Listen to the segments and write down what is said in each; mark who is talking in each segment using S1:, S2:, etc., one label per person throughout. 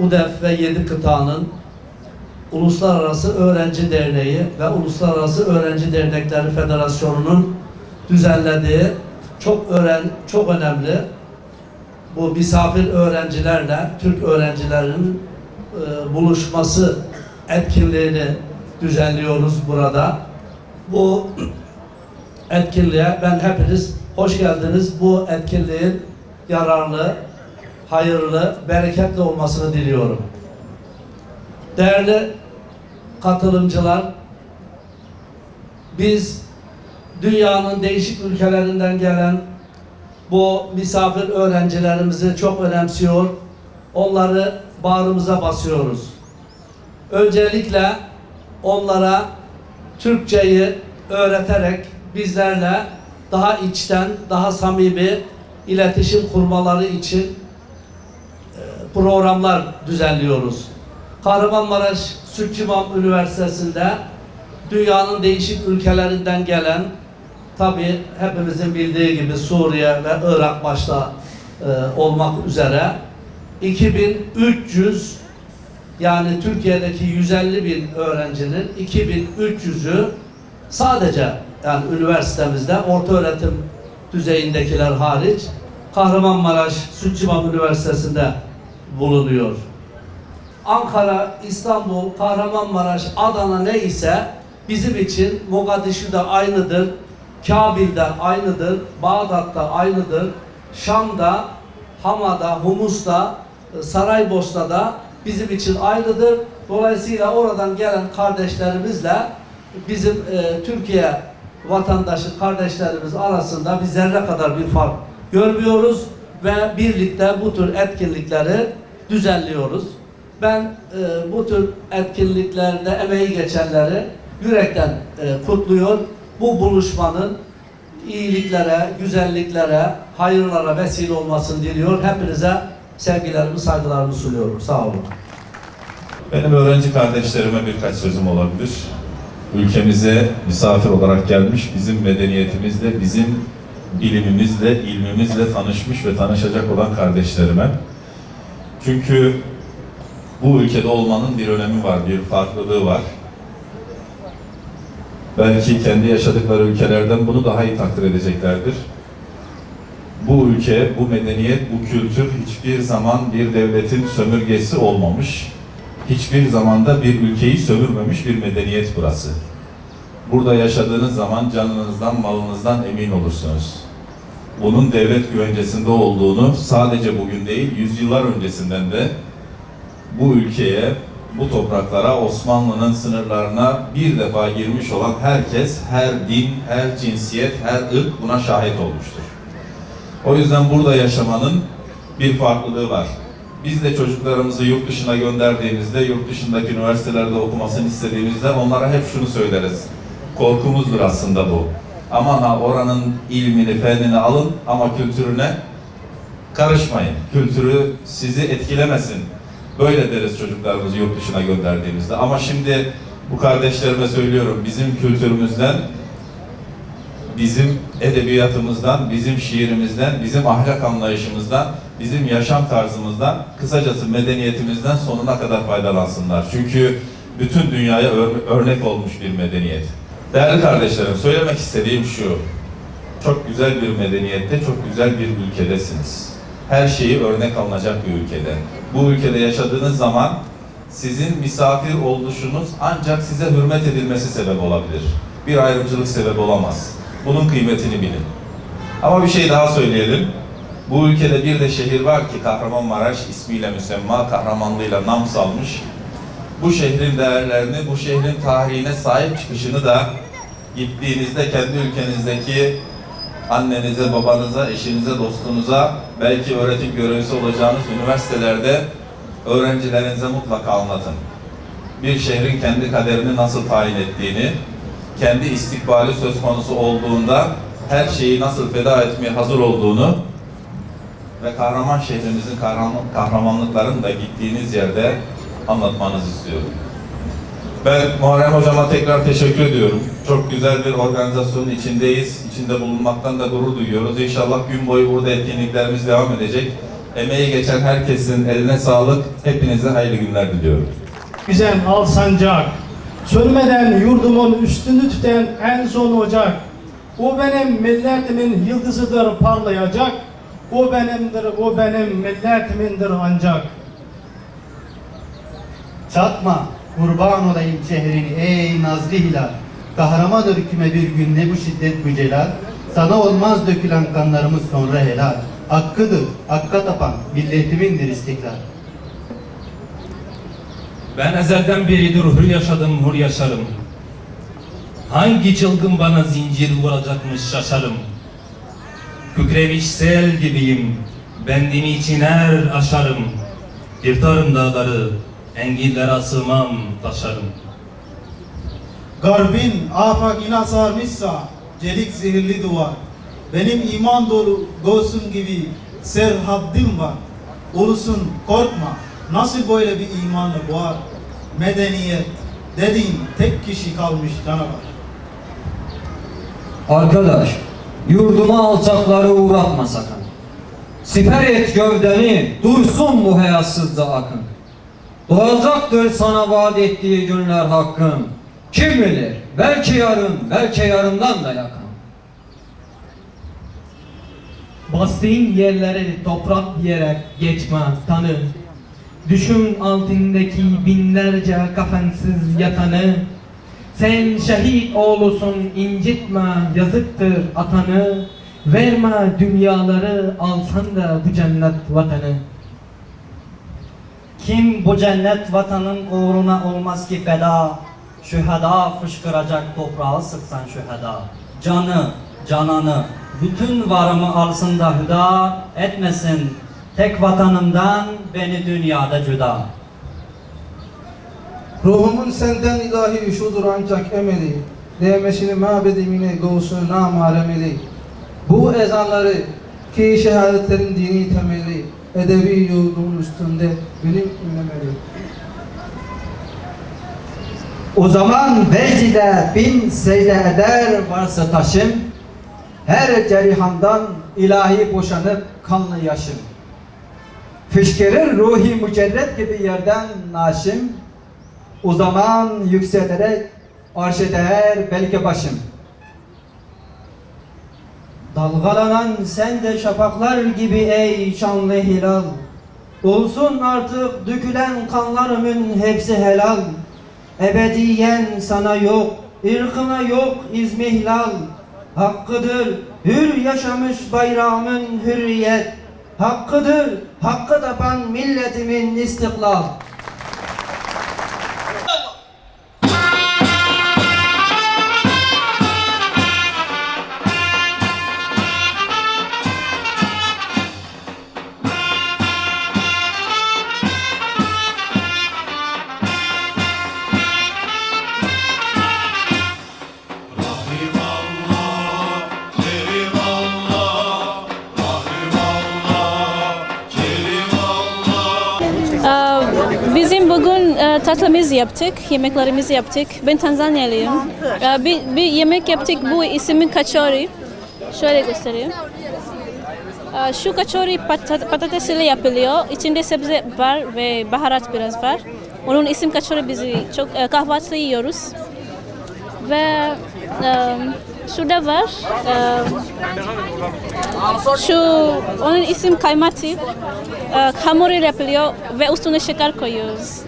S1: UDEF ve 7 kıtanın Uluslararası Öğrenci Derneği ve Uluslararası Öğrenci Dernekleri Federasyonu'nun düzenlediği çok öğren çok önemli bu misafir öğrencilerle Türk öğrencilerin e, buluşması etkinliğini düzenliyoruz burada. Bu etkinliğe ben hepiniz hoş geldiniz. Bu etkinliğin yararlı, hayırlı, bereketli olmasını diliyorum. Değerli katılımcılar, biz dünyanın değişik ülkelerinden gelen bu misafir öğrencilerimizi çok önemsiyor. Onları bağrımıza basıyoruz. Öncelikle onlara Türkçeyi öğreterek bizlerle daha içten, daha samimi iletişim kurmaları için programlar düzenliyoruz. Kahramanmaraş Sütçüman Üniversitesi'nde dünyanın değişik ülkelerinden gelen tabi hepimizin bildiği gibi Suriye ve Irak başta e, olmak üzere 2300 yani Türkiye'deki 150 bin öğrencinin 2300'ü sadece yani üniversitemizde orta öğretim düzeyindekiler hariç Kahramanmaraş Sütçüman Üniversitesi'nde bulunuyor. Ankara, İstanbul, Kahramanmaraş, Adana ne ise bizim için Mogadişu'da aynıdır, Kabil'de aynıdır, Bağdat'ta aynıdır, Şam'da, Hama'da, Humus'ta, Saraybosna'da bizim için aynıdır. Dolayısıyla oradan gelen kardeşlerimizle bizim e, Türkiye vatandaşı kardeşlerimiz arasında bir zerre kadar bir fark görmüyoruz ve birlikte bu tür etkinlikleri düzenliyoruz. Ben e, bu tür etkinliklerde emeği geçenleri yürekten e, kutluyor. Bu buluşmanın iyiliklere, güzelliklere, hayırlara vesile olmasını diliyor. Hepinize sevgilerimi, saygılarımı sunuyorum. Sağ olun.
S2: Benim öğrenci kardeşlerime birkaç sözüm olabilir. Ülkemize misafir olarak gelmiş, bizim medeniyetimizle, bizim bilimimizle, ilmimizle tanışmış ve tanışacak olan kardeşlerime. Çünkü bu ülkede olmanın bir önemi var, bir farklılığı var. Belki kendi yaşadıkları ülkelerden bunu daha iyi takdir edeceklerdir. Bu ülke, bu medeniyet, bu kültür hiçbir zaman bir devletin sömürgesi olmamış. Hiçbir zamanda bir ülkeyi sömürmemiş bir medeniyet burası. Burada yaşadığınız zaman canınızdan, malınızdan emin olursunuz. Bunun devlet güvencesinde olduğunu sadece bugün değil, yüzyıllar öncesinden de bu ülkeye, bu topraklara, Osmanlı'nın sınırlarına bir defa girmiş olan herkes, her din, her cinsiyet, her ırk buna şahit olmuştur. O yüzden burada yaşamanın bir farklılığı var. Biz de çocuklarımızı yurt dışına gönderdiğimizde, yurt dışındaki üniversitelerde okumasını istediğimizde onlara hep şunu söyleriz. Korkumuzdur aslında bu. Aman ha oranın ilmini, fennini alın ama kültürüne karışmayın. Kültürü sizi etkilemesin. Böyle deriz çocuklarımızı yurt dışına gönderdiğimizde. Ama şimdi bu kardeşlerime söylüyorum, bizim kültürümüzden bizim edebiyatımızdan, bizim şiirimizden, bizim ahlak anlayışımızdan, bizim yaşam tarzımızdan, kısacası medeniyetimizden sonuna kadar faydalansınlar. Çünkü bütün dünyaya ör- örnek olmuş bir medeniyet. Değerli kardeşlerim, söylemek istediğim şu. Çok güzel bir medeniyette, çok güzel bir ülkedesiniz. Her şeyi örnek alınacak bir ülkede. Bu ülkede yaşadığınız zaman sizin misafir oluşunuz ancak size hürmet edilmesi sebep olabilir. Bir ayrımcılık sebep olamaz. Bunun kıymetini bilin. Ama bir şey daha söyleyelim. Bu ülkede bir de şehir var ki Kahramanmaraş ismiyle müsemma, kahramanlığıyla nam salmış. Bu şehrin değerlerini, bu şehrin tarihine sahip çıkışını da gittiğinizde kendi ülkenizdeki annenize, babanıza, eşinize, dostunuza, belki öğretim görevlisi olacağınız üniversitelerde öğrencilerinize mutlaka anlatın. Bir şehrin kendi kaderini nasıl tayin ettiğini, kendi istikbali söz konusu olduğunda her şeyi nasıl feda etmeye hazır olduğunu ve kahraman şehrimizin kahraman, kahramanlıklarını da gittiğiniz yerde anlatmanızı istiyorum. Ben Muharrem Hocama tekrar teşekkür ediyorum. Çok güzel bir organizasyonun içindeyiz. İçinde bulunmaktan da gurur duyuyoruz. İnşallah gün boyu burada etkinliklerimiz devam edecek. Emeği geçen herkesin eline sağlık. Hepinize hayırlı günler diliyorum.
S3: Güzel al sancak. Sönmeden yurdumun üstünü tüten en son ocak. O benim milletimin yıldızıdır parlayacak. O benimdir, o benim milletimindir ancak.
S4: Çatma, kurban olayım şehrini ey nazlı hilal. Kahraman ürküme bir gün ne bu şiddet bu celal. Sana olmaz dökülen kanlarımız sonra helal. Hakkıdır, hakka tapan milletimindir istiklal.
S5: Ben ezelden beridir hür yaşadım, hür yaşarım. Hangi çılgın bana zincir vuracakmış şaşarım. Kükremiş sel gibiyim, bendimi içiner aşarım. Yırtarım dağları, engillere sığmam, taşarım.
S6: Garbin afakına sarmışsa celik zehirli duvar. Benim iman dolu göğsüm gibi serhaddim var. Ulusun korkma nasıl böyle bir imanı var. Medeniyet dediğin tek kişi kalmış canavar.
S7: Arkadaş, yurduma alçakları uğratma sakın. Siper et gövdeni, dursun bu hayasızca akın. Doğacaktır sana vaat ettiği günler hakkın. Kim bilir, belki yarın, belki yarından da yakın.
S8: Bastığın yerleri toprak diyerek geçme tanı. Düşün altındaki binlerce kafensiz yatanı. Sen şehit oğlusun incitme yazıktır atanı. Verme dünyaları alsan da bu cennet vatanı.
S9: Kim bu cennet vatanın uğruna olmaz ki feda? Şüheda fışkıracak toprağı sıksan şüheda. Canı, cananı, bütün varımı alsın da hüda etmesin. Tek vatanımdan beni dünyada cüda.
S10: Ruhumun senden ilahi şudur ancak emeli Değmesini mabedimine göğsü namaremeli Bu ezanları ki şehadetlerin dini temeli Edebi yurdun üstünde bilim inlemeli
S11: O zaman vecde bin secde eder varsa taşım Her cerihamdan ilahi boşanıp kanlı yaşım. Fışkırır ruhi mücerret gibi yerden naşim O zaman yükselerek arşe değer belki başım
S8: Dalgalanan sen de şafaklar gibi ey şanlı hilal. Olsun artık dökülen kanlarımın hepsi helal. Ebediyen sana yok, ırkına yok izmihlal. Hakkıdır hür yaşamış bayrağımın hürriyet. Hakkıdır hakkı tapan milletimin istiklal
S12: tatlımızı yaptık, yemeklerimizi yaptık. Ben Tanzanyalıyım. Ee, Bir, bir yemek yaptık, bu ismi kaçori. Şöyle göstereyim. Ee, Şu kaçori patat patates ile yapılıyor. İçinde sebze var ve baharat biraz var. Onun isim kaçori bizi çok e, kahvaltı yiyoruz. Ve e, şurada var. e, şu onun isim kaymati. E, hamur ile yapılıyor ve üstüne şeker koyuyoruz.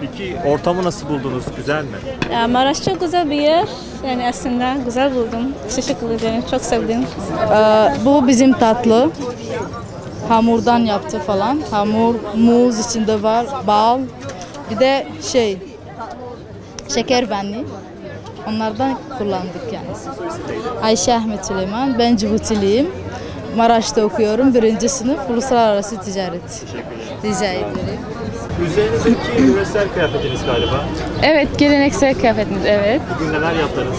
S13: Peki ortamı nasıl buldunuz? Güzel mi?
S12: E, Maraş çok güzel bir yer. Yani aslında güzel buldum. Teşekkür ederim. Çok sevdim.
S14: bu bizim tatlı. Hamurdan yaptı falan. Hamur, muz içinde var, bal. Bir de şey, şeker benli. Onlardan kullandık yani. Ayşe Ahmet Süleyman. Ben Cibutiliyim. Maraş'ta okuyorum. Birinci sınıf Uluslararası Ticaret. Rica ederim.
S13: Üzerinizdeki yöresel kıyafetiniz galiba.
S15: Evet, geleneksel kıyafetimiz evet.
S13: Bugün neler yaptınız?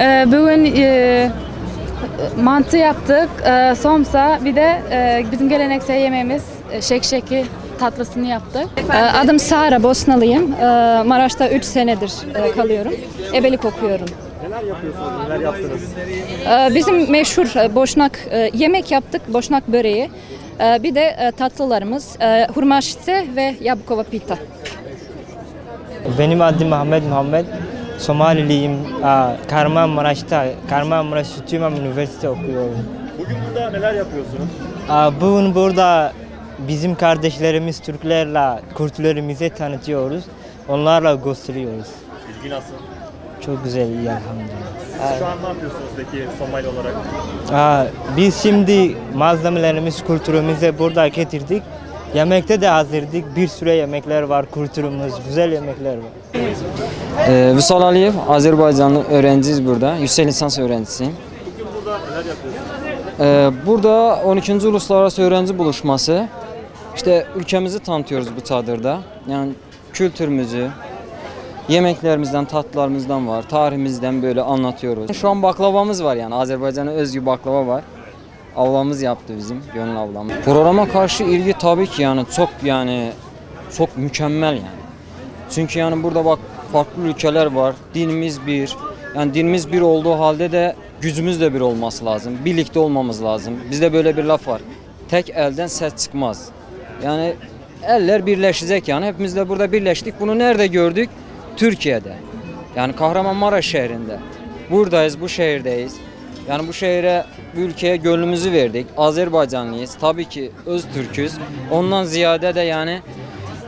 S15: Ee, bugün e, mantı yaptık, e, somsa, bir de e, bizim geleneksel yemeğimiz e, şekşeki tatlısını yaptık. E, adım Sara, Bosnalıyım. E, Maraş'ta 3 senedir e, kalıyorum. Ebelik okuyorum.
S13: Neler yapıyorsunuz? Neler yaptınız?
S15: E, bizim meşhur e, boşnak e, yemek yaptık, boşnak böreği. E, bir de e, tatlılarımız e, hurma şişe ve yabukova pita.
S16: Benim adım Ahmet Muhammed. Somaliliyim. Kahramanmaraş'ta, Kahramanmaraş Sütü İmam Üniversite okuyorum.
S13: Bugün burada neler yapıyorsunuz?
S16: Bugün burada bizim kardeşlerimiz Türklerle kültürlerimizi tanıtıyoruz. Onlarla gösteriyoruz.
S13: İlgi nasıl?
S16: Çok güzel, iyi elhamdülillah.
S13: Siz şu an ne yapıyorsunuz peki Somali olarak?
S16: Aa, biz şimdi malzemelerimiz, kültürümüzü burada getirdik. Yemekte de hazırdık. Bir sürü yemekler var, kültürümüz, güzel yemekler var.
S7: Ee, Vüsal Aliyev, Azerbaycanlı öğrenciyiz burada. Yüksek lisans öğrencisiyim.
S13: Bugün burada neler yapıyorsunuz?
S7: Ee, burada 12. Uluslararası Öğrenci Buluşması. İşte ülkemizi tanıtıyoruz bu çadırda. Yani kültürümüzü, yemeklerimizden, tatlılarımızdan var, tarihimizden böyle anlatıyoruz. Şu an baklavamız var yani Azerbaycan'a özgü baklava var. Ablamız yaptı bizim, gönül ablamız. Programa karşı ilgi tabii ki yani çok yani çok mükemmel yani. Çünkü yani burada bak farklı ülkeler var. Dinimiz bir. Yani dinimiz bir olduğu halde de gücümüz de bir olması lazım. Birlikte olmamız lazım. Bizde böyle bir laf var. Tek elden ses çıkmaz. Yani eller birleşecek yani. Hepimiz de burada birleştik. Bunu nerede gördük? Türkiye'de. Yani Kahramanmaraş şehrinde. Buradayız, bu şehirdeyiz. Yani bu şehre, bu ülkeye gönlümüzü verdik. Azerbaycanlıyız. Tabii ki öz Türk'üz. Ondan ziyade de yani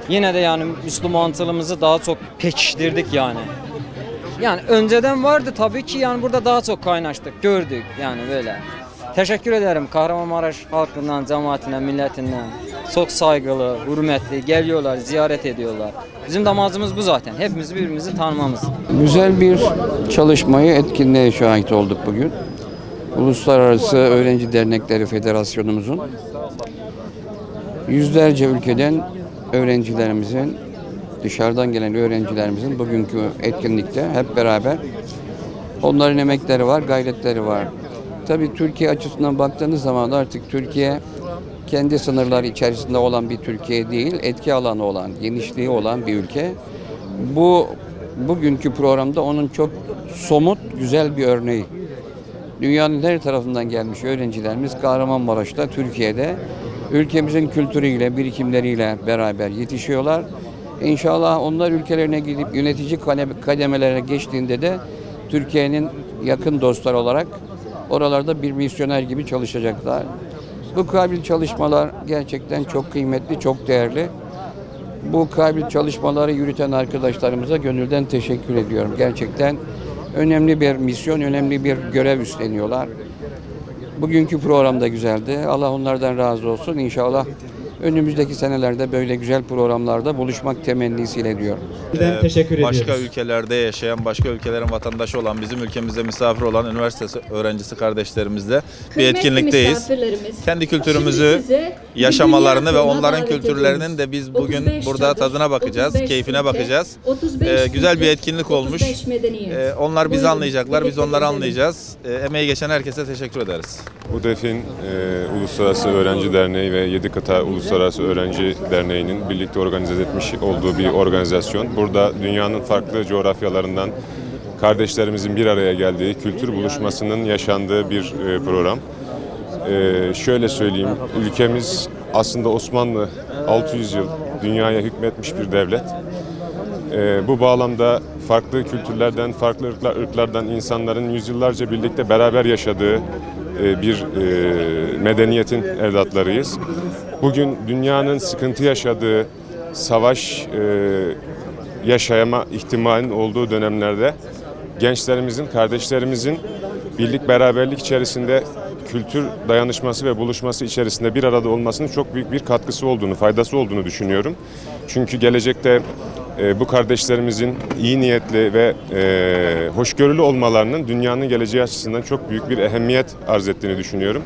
S7: yine de yani Müslümantılığımızı daha çok pekiştirdik yani. Yani önceden vardı tabii ki yani burada daha çok kaynaştık, gördük yani böyle. Teşekkür ederim Kahramanmaraş halkından, cemaatinden, milletinden. Çok saygılı, hürmetli geliyorlar, ziyaret ediyorlar. Bizim damazımız bu zaten. Hepimiz birbirimizi tanımamız.
S17: Güzel bir çalışmayı, etkinliğe şahit olduk bugün. Uluslararası Öğrenci Dernekleri Federasyonumuzun yüzlerce ülkeden öğrencilerimizin, dışarıdan gelen öğrencilerimizin bugünkü etkinlikte hep beraber onların emekleri var, gayretleri var. Tabii Türkiye açısından baktığınız zaman artık Türkiye kendi sınırları içerisinde olan bir Türkiye değil, etki alanı olan, genişliği olan bir ülke. Bu bugünkü programda onun çok somut, güzel bir örneği. Dünyanın her tarafından gelmiş öğrencilerimiz Kahramanmaraş'ta, Türkiye'de ülkemizin kültürüyle, birikimleriyle beraber yetişiyorlar. İnşallah onlar ülkelerine gidip yönetici kademelere geçtiğinde de Türkiye'nin yakın dostlar olarak oralarda bir misyoner gibi çalışacaklar. Bu kabil çalışmalar gerçekten çok kıymetli, çok değerli. Bu kabil çalışmaları yürüten arkadaşlarımıza gönülden teşekkür ediyorum. Gerçekten önemli bir misyon, önemli bir görev üstleniyorlar. Bugünkü program da güzeldi. Allah onlardan razı olsun. İnşallah önümüzdeki senelerde böyle güzel programlarda buluşmak temennisiyle diyorum.
S2: Ee,
S3: teşekkür
S2: başka
S3: ediyoruz.
S2: ülkelerde yaşayan, başka ülkelerin vatandaşı olan, bizim ülkemizde misafir olan üniversite öğrencisi kardeşlerimizle bir etkinlikteyiz. Kendi kültürümüzü, yaşamalarını ve onların kültürlerinin de biz bugün
S18: 35
S2: burada
S18: çadır,
S2: tadına bakacağız,
S18: 35
S2: keyfine
S18: ülke,
S2: bakacağız.
S18: 35
S2: Ee, güzel bir etkinlik olmuş.
S18: 35 medeniyet.
S2: Ee, onlar bizi
S18: Buyurun,
S2: anlayacaklar, biz onları anlayacağız. Ee, emeği geçen herkese teşekkür ederiz.
S19: UDEF'in e, Uluslararası Öğrenci Derneği ve 7 kıta Uluslararası Öğrenci Derneği'nin birlikte organize etmiş olduğu bir organizasyon. Burada dünyanın farklı coğrafyalarından kardeşlerimizin bir araya geldiği, kültür buluşmasının yaşandığı bir e, program. E, şöyle söyleyeyim, ülkemiz aslında Osmanlı 600 yıl dünyaya hükmetmiş bir devlet. E, bu bağlamda farklı kültürlerden, farklı ırklar, ırklardan insanların yüzyıllarca birlikte beraber yaşadığı bir medeniyetin evlatlarıyız. Bugün dünyanın sıkıntı yaşadığı, savaş e, yaşayama ihtimalinin olduğu dönemlerde gençlerimizin, kardeşlerimizin birlik beraberlik içerisinde kültür dayanışması ve buluşması içerisinde bir arada olmasının çok büyük bir katkısı olduğunu, faydası olduğunu düşünüyorum. Çünkü gelecekte e, bu kardeşlerimizin iyi niyetli ve e, hoşgörülü olmalarının dünyanın geleceği açısından çok büyük bir ehemmiyet arz ettiğini düşünüyorum.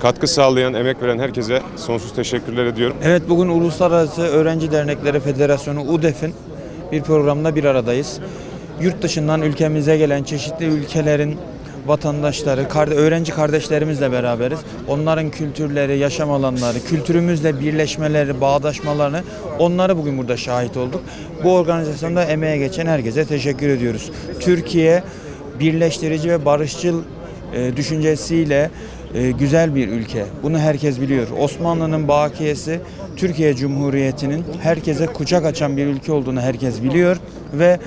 S19: Katkı sağlayan, emek veren herkese sonsuz teşekkürler ediyorum.
S20: Evet bugün Uluslararası Öğrenci Dernekleri Federasyonu UDEF'in bir programda bir aradayız. Yurt dışından ülkemize gelen çeşitli ülkelerin vatandaşları, öğrenci kardeşlerimizle beraberiz. Onların kültürleri, yaşam alanları, kültürümüzle birleşmeleri, bağdaşmalarını onları bugün burada şahit olduk. Bu organizasyonda emeğe geçen herkese teşekkür ediyoruz. Türkiye birleştirici ve barışçıl e, düşüncesiyle e, güzel bir ülke. Bunu herkes biliyor. Osmanlı'nın bakiyesi Türkiye Cumhuriyeti'nin herkese kucak açan bir ülke olduğunu herkes biliyor ve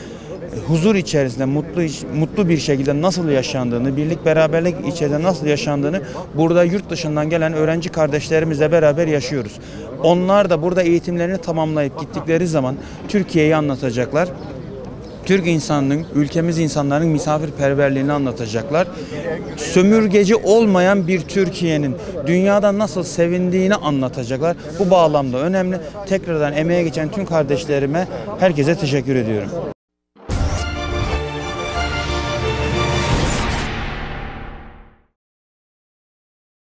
S20: huzur içerisinde mutlu mutlu bir şekilde nasıl yaşandığını, birlik beraberlik içerisinde nasıl yaşandığını burada yurt dışından gelen öğrenci kardeşlerimizle beraber yaşıyoruz. Onlar da burada eğitimlerini tamamlayıp gittikleri zaman Türkiye'yi anlatacaklar. Türk insanının, ülkemiz insanların misafirperverliğini anlatacaklar. Sömürgeci olmayan bir Türkiye'nin dünyada nasıl sevindiğini anlatacaklar. Bu bağlamda önemli. Tekrardan emeğe geçen tüm kardeşlerime herkese teşekkür ediyorum.